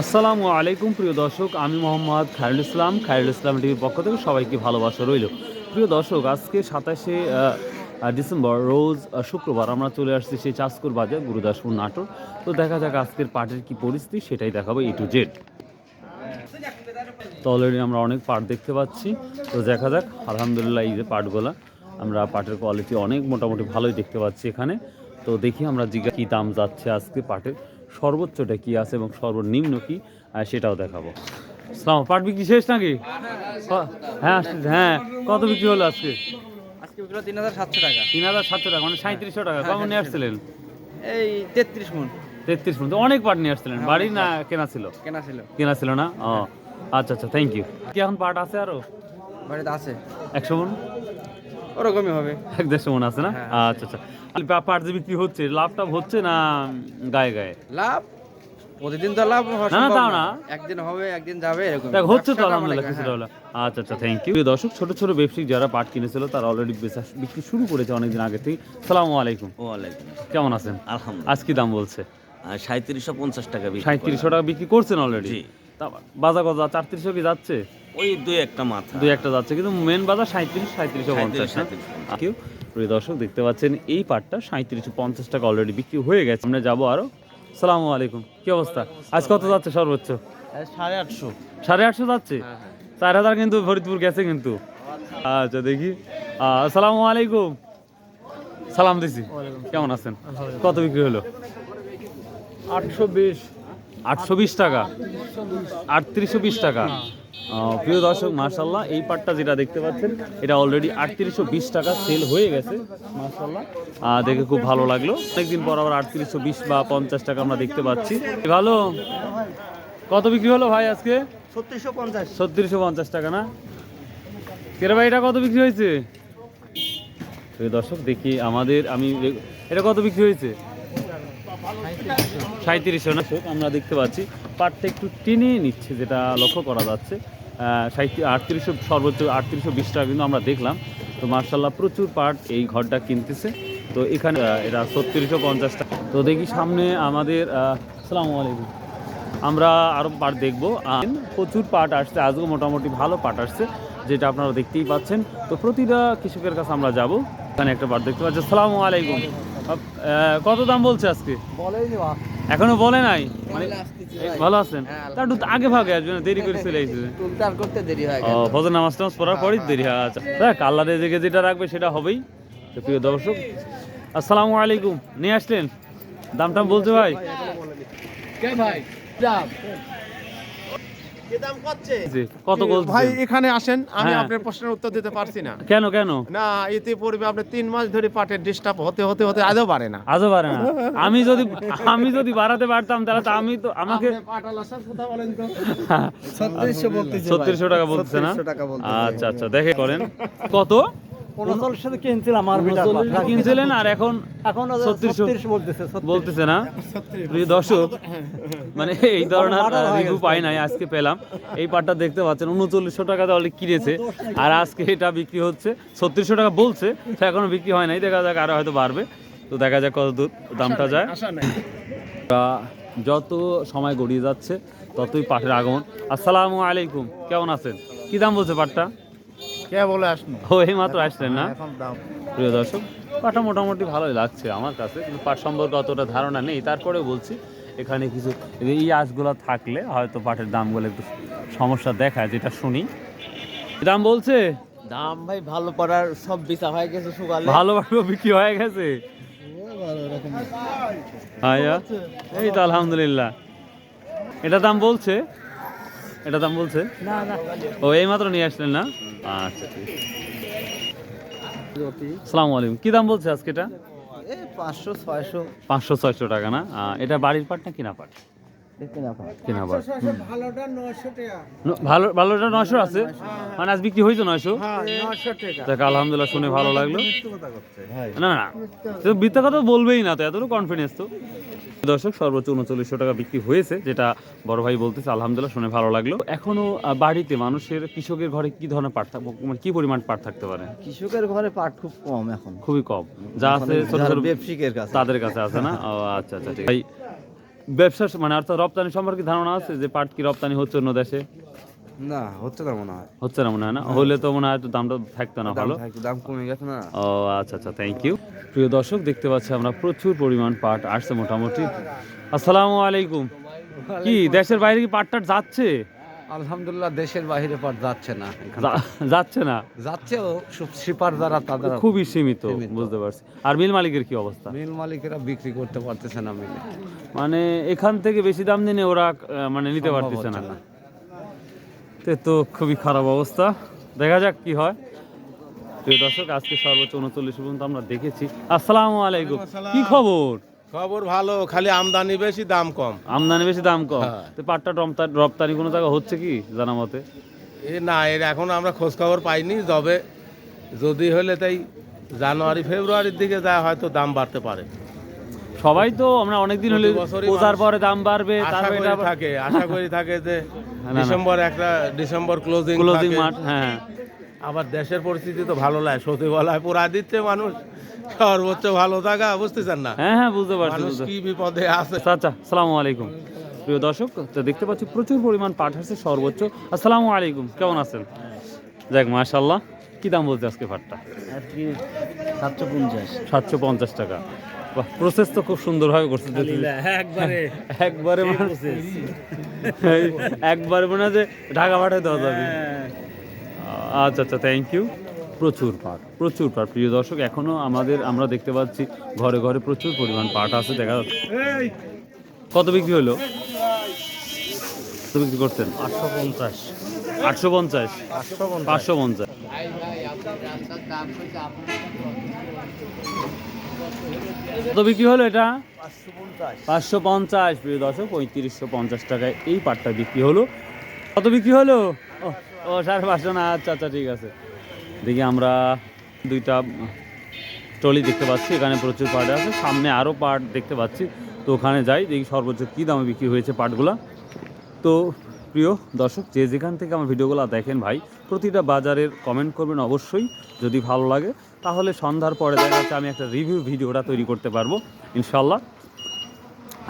আসসালামু আলাইকুম, প্রিয় দর্শক। আমি মোহাম্মদ খায়রুল ইসলাম। খায়রুল ইসলাম টিভির পক্ষ থেকে সবাইকে ভালোবাসা রইল। প্রিয় দর্শক, আজকে সাতাশে ডিসেম্বর, রোজ শুক্রবার আমরা চলে আসছি সেই চাষকুর বাজার, গুরুদাসপুর নাটোর। তো দেখা যাক আজকের পাটের কি পরিস্থিতি, সেটাই দেখাবো এ টু জেড তো অলরেডি আমরা অনেক পাট দেখতে পাচ্ছি। তো দেখা যাক, আলহামদুলিল্লাহ এই যে পাটগুলা, আমরা পাটের কোয়ালিটি অনেক মোটামুটি ভালোই দেখতে পাচ্ছি এখানে। তো দেখি আমরা জিজ্ঞাসা কী দাম যাচ্ছে আজকে পাটের। সর্বোচ্চটা কি আছে এবং সর্বনিম্ন কি সেটাও দেখাবো। সালাম পাট বিক্রি শেষ নাকি? হ্যাঁ হ্যাঁ। কত বিক্রি হলো আজকে? আজকে বিক্রি তিন হাজার সাতশো টাকা। তিন হাজার সাতশো টাকা মানে সাঁত্রিশশো টাকা। কেমন নিয়ে আসছিলেন? এই তেত্রিশ মন। তেত্রিশ পর্যন্ত অনেক পাট নিয়ে আসছিলেন। বাড়ি না কেনা ছিল? কেনা ছিল। কেনা ছিল না? ও আচ্ছা আচ্ছা থ্যাংক ইউ কি এখন পাট আছে আরও? বাড়িতে আছে। একশো মন? ওরকমই হবে। এক দেড়শো মন আছে না? হ্যাঁ। আচ্ছা আচ্ছা। আর পা- পাট যে বিক্রি হচ্ছে লাভ টাভ হচ্ছে না গায়ে গায়ে? লাভ? প্রতিদিন তো লাভ হওয়া না, না, তাও না। একদিন হবে একদিন যাবে এরকম। দেখ হচ্ছে তো আলহামদুলিল্লাহ কিছুটা হ্যাঁ। হলো আচ্ছা আচ্ছা থ্যাংক ইউ দর্শক ছোট ছোট ব্যবসায়িক যারা পাট কিনেছিল তারা অলরেডি বিক্রি শুরু করেছে অনেকদিন আগে থেকে সালামু আলাইকুম। ওয়ালাইকুম কেমন আছেন? আলহামদুলিল্লাহ। আজ কি দাম বলছে? সাঁত্রিশশো পঞ্চাশ টাকা বিক্রি সাঁত্রিশশো টাকা বিক্রি করছেন অলরেডি জি। বাজার কত চারত্রিশশো কি যাচ্ছে? ওই দুই একটা মাথা। দুই একটা যাচ্ছে কিন্তু মেন বাজার সাঁত্রিশ সাঁত্রিশশো পঞ্চাশ কেউ প্রিয় দর্শক দেখতে পাচ্ছেন এই পাটটা সাঁত্রিশশো পঞ্চাশ টাকা অলরেডি বিক্রি হয়ে গেছে। আমরা যাব আরও। সালামু আলাইকুম কি অবস্থা? আজ কত যাচ্ছে সর্বোচ্চ? সাড়ে আটশো। সাড়ে আটশো যাচ্ছে? চার হাজার কিন্তু ফরিদপুর গেছে কিন্তু। আচ্ছা। দেখি। আহ, আসসালামু আলাইকুম। সালাম দিছি। কেমন আছেন? কত বিক্রি হলো? আটশো বিশ। আটশো বিশ টাকা। আটত্রিশশো বিশ টাকা। প্রিয় দর্শক মার্শাল্লাহ এই পাটটা যেটা দেখতে পাচ্ছেন এটা অলরেডি আটত্রিশশো বিশ টাকা সেল হয়ে গেছে মার্শাল্লাহ দেখে খুব ভালো লাগল। অনেকদিন পর আবার আটত্রিশশো বিশ বা পঞ্চাশ টাকা আমরা দেখতে পাচ্ছি। ভালো? কত বিক্রি হলো ভাই আজকে? ছত্রিশশো পঞ্চাশ। ছত্রিশশো পঞ্চাশ টাকা না? কেরে ভাই এটা কত বিক্রি হয়েছে? প্রিয় দর্শক দেখি আমাদের আমি এটা কত বিক্রি হয়েছে? সাঁত্রিশশো না? আমরা দেখতে পাচ্ছি, পাটটা একটু টেনে নিচ্ছে যেটা লক্ষ্য করা যাচ্ছে। আটত্রিশশো, সর্বোচ্চ আটত্রিশশো বিশ টাকা কিন্তু আমরা দেখলাম। তো মার্শাল্লাহ, প্রচুর পাট এই ঘরটা কিনতেছে। তো এখানে এটা ছত্রিশশো পঞ্চাশ টাকা। তো দেখি সামনে আমাদের আসসালামু আলাইকুম। আমরা আরও পাট দেখব। প্রচুর পাট আসছে, আজও মোটামুটি ভালো পাট আসছে, যেটা আপনারা দেখতেই পাচ্ছেন। তো প্রতিটা কৃষকের কাছে আমরা যাব। এখানে একটা পাট দেখতে পাচ্ছি। আসসালামু আলাইকুম। কত দাম বলছে আজকে? এখনও বলে নাই? মানে ভালো আছেন? তা একটু আগে ভাগে আসবেন দেরি করে চলে আসবে। করতে দেরি হয় ও ফজর নামাজ টামাজ পড়ার পরই দেরি হয়। আচ্ছা দেখ আল্লাহ রেজেকে যেটা রাখবে সেটা হবেই। তো প্রিয় দর্শক আসসালামু আলাইকুম। নিয়ে আসলেন? দাম টাম বলছে ভাই? কত বলছে ভাই এখানে আসেন আমি হ্যাঁ। আপনার প্রশ্নের উত্তর দিতে পারছি না। কেন কেন? না এতে পূর্বে আপনি তিন মাস ধরে পাটের ডিস্টার্ব হতে হতে হতে আজও পারে না। আজও পারে না। আমি যদি আমি যদি বাড়াতে পারতাম তাহলে তো আমি তো আমাকে ছত্রিশশো টাকা বলছে না? 3600 টাকা বলতেছে। আচ্ছা আচ্ছা দেখে করেন। কত? ছত্রিশশো টাকা বলছে এখনও বিক্রি হয় নাই দেখা যাক আরও হয়তো বাড়বে তো দেখা যাক কতদূর দামটা যায় যত সময় গড়িয়ে যাচ্ছে ততই পাটের আগমন আসসালামু আলাইকুম কেমন আছেন কি দাম বলছে পাটটা? কে বলে আসুন ও এই মাত্র আসলেন না? এখন দাম। প্রিয় দর্শক পাটটা মোটামুটি ভালোই লাগছে আমার কাছে কিন্তু পাট সম্পর্কে অতটা ধারণা নেই। তারপরেও বলছি এখানে কিছু এই আঁশগুলো থাকলে হয়তো পাটের দামগুলো একটু সমস্যা দেখায় যেটা শুনি। দাম বলছে? দাম ভাই ভালো পড়ার সব বিচা হয়ে গেছে সকালে ভালোভাবে বিক্রি হয়ে গেছে? আয়া এই তো আলহামদুলিল্লাহ। এটা দাম বলছে? এটা দাম বলছে? না না। ও এই মাত্র নিয়ে আসলেন না? আচ্ছা ঠিক আসসালামু আলাইকুম। কি দাম বলছে আজকে এটা? এই পাঁচশো ছয়শো। পাঁচশো ছয়শো টাকা না? এটা বাড়ির পাট না কিনা পাট? দেখতে না পাই কিনা পাট। ন- ভালো ভালোটা নয়শো আছে? মানে আজ বিক্রি হয়েছে নয়শো? দেখ আলহামদুলিল্লাহ শুনে ভালো লাগল। না না তো মিথ্যা কথা বলবেই না তো এতটুকু কনফিডেন্স তো। দর্শক সর্বোচ্চ উনচল্লিশশো টাকা বিক্রি হয়েছে যেটা বড় ভাই বলতেছে আলহামদুলিল্লাহ শুনে ভালো লাগল। এখনও বাড়িতে মানুষের কৃষকের ঘরে কি ধরনের পাট থাকবে মানে কি পরিমাণ পাট থাকতে পারে? কৃষকের ঘরে পাট খুব কম এখন। খুবই কম। যা আছে ছোট ছোট ব্যবসায়িকের কাছে। তাদের কাছে আছে না? আচ্ছা আচ্ছা ঠিক। ভাই ব্যবসা মানে অর্থাৎ রপ্তানি সম্পর্কে ধারণা আছে যে পাট কি রপ্তানি হচ্ছে অন্য দেশে? না হচ্ছে না মনে হয়। হচ্ছে না মনে হয় না? হলে তো মনে হয় একটু দামটা থাকতো না ভালো? দাম কমে গেছে না। ও আচ্ছা আচ্ছা থ্যাংক ইউ প্রিয় দর্শক দেখতে পাচ্ছি আমরা প্রচুর পরিমাণ পাট আসছে মোটামুটি। আসসালামু আলাইকুম। কি দেশের বাইরে কি পাট টাট যাচ্ছে? আলহামদুলিল্লাহ দেশের বাইরে পার যাচ্ছে না যাচ্ছে না? যাচ্ছেও যারা তাদের খুবই সীমিত সীমিত। বুঝতে পারছি। আর মিল মালিকের কি অবস্থা? মিল মালিকেরা বিক্রি করতে পারতেছে না মিলে। মানে এখান থেকে বেশি দাম দিনে ওরা মানে নিতে পারতেছে না। তে তো খুবই খারাপ অবস্থা। দেখা যাক কি হয়। প্রিয় দর্শক আজকে সর্বোচ্চ উনচল্লিশ পর্যন্ত আমরা দেখেছি। আসসালামু আলাইকুম। কি খবর? খবর ভালো খালি আমদানি বেশি দাম কম। আমদানি বেশি দাম কম। হ্যাঁ। তো পাটটা রপ্তানি কোনো জায়গা হচ্ছে কি জানা মতে? এ না এর এখন আমরা খোঁজ খবর পাইনি তবে যদি হলে তাই জানুয়ারি ফেব্রুয়ারির দিকে যা হয়তো দাম বাড়তে পারে। সবাই তো আমরা অনেকদিন হলে পূজার পরে দাম বাড়বে আশা তারপরে করি থাকে আশা করি থাকে যে। ডিসেম্বর একটা ডিসেম্বর ক্লোজিং ক্লোজিং মাঠ হ্যাঁ। আবার দেশের পরিস্থিতি তো ভালো লাগে সচিবালয় পুরা দিচ্ছে মানুষ সর্বোচ্চ ভালো থাকা বুঝতেছেন না? হ্যাঁ হ্যাঁ বুঝতে পারছি কি বিপদে আছে? আচ্ছা আচ্ছা আসসালামু আলাইকুম। প্রিয় দর্শক তো দেখতে পাচ্ছি প্রচুর পরিমাণ পাট আছে সর্বোচ্চ। আসসালামু আলাইকুম কেমন আছেন? যাক মাশাল্লাহ কি দাম বলছে আজকে পাটটা সাতশো পঞ্চাশ। সাতশো পঞ্চাশ টাকা। প্রসেস তো খুব সুন্দরভাবে করছে একবারে। একবারে মানে একবারে মনে যে ঢাকা পাঠায় দেওয়া যাবে। আচ্ছা আচ্ছা থ্যাংক ইউ প্রচুর পাট প্রচুর পাট। প্রিয় দর্শক এখনও আমাদের আমরা দেখতে পাচ্ছি ঘরে ঘরে প্রচুর পরিমাণ পাট আছে দেখা যাচ্ছে। কত বিক্রি হলো? কত বিক্রি করছেন? আটশো পঞ্চাশ? আটশো পঞ্চাশ। পাঁচশো পঞ্চাশ। কত বিক্রি হলো এটা? পাঁচশো পঞ্চাশ। প্রিয় দর্শক পঁয়ত্রিশশো পঞ্চাশ টাকায় এই পাটটা বিক্রি হলো। কত বিক্রি হলো? ও, ও সাড়ে পাঁচশো না আচ্ছা আচ্ছা ঠিক আছে। দেখি আমরা দুইটা ট্রলি দেখতে পাচ্ছি এখানে প্রচুর পাট আছে সামনে আরও পাট দেখতে পাচ্ছি। তো ওখানে যাই দেখি সর্বোচ্চ কী দামে বিক্রি হয়েছে পাটগুলা। তো প্রিয় দর্শক যে যেখান থেকে আমার ভিডিওগুলো দেখেন ভাই প্রতিটা বাজারের কমেন্ট করবেন অবশ্যই। যদি ভালো লাগে তাহলে সন্ধ্যার পরে দেখা আমি একটা রিভিউ ভিডিওটা তৈরি করতে পারব ইনশাল্লাহ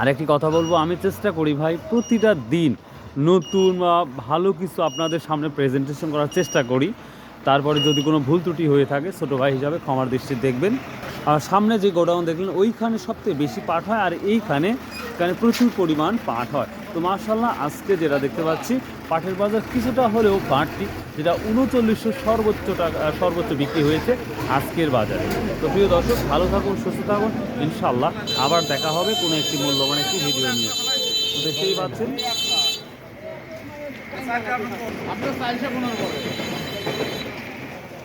আরেকটি কথা বলব, আমি চেষ্টা করি ভাই, প্রতিটা দিন নতুন বা ভালো কিছু আপনাদের সামনে প্রেজেন্টেশন করার চেষ্টা করি। তারপরে যদি কোনো ভুল ত্রুটি হয়ে থাকে, ছোটো ভাই হিসাবে ক্ষমার দৃষ্টি দেখবেন। আর সামনে যে গোডাউন দেখলেন, ওইখানে সবথেকে বেশি পাট হয়, আর এইখানে এখানে প্রচুর পরিমাণ পাট হয়। তো মার্শাল্লাহ আজকে যেটা দেখতে পাচ্ছি, পাটের বাজার কিছুটা হলেও পাটটি যেটা উনচল্লিশশো সর্বোচ্চ টাকা সর্বোচ্চ বিক্রি হয়েছে আজকের বাজারে। তো প্রিয় দর্শক, ভালো থাকুন, সুস্থ থাকুন ইনশাল্লাহ আবার দেখা হবে কোনো একটি মূল্যবান একটি ভিডিও নিয়ে। দেখতেই পাচ্ছেন।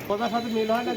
কথার সাথে মিল হয় না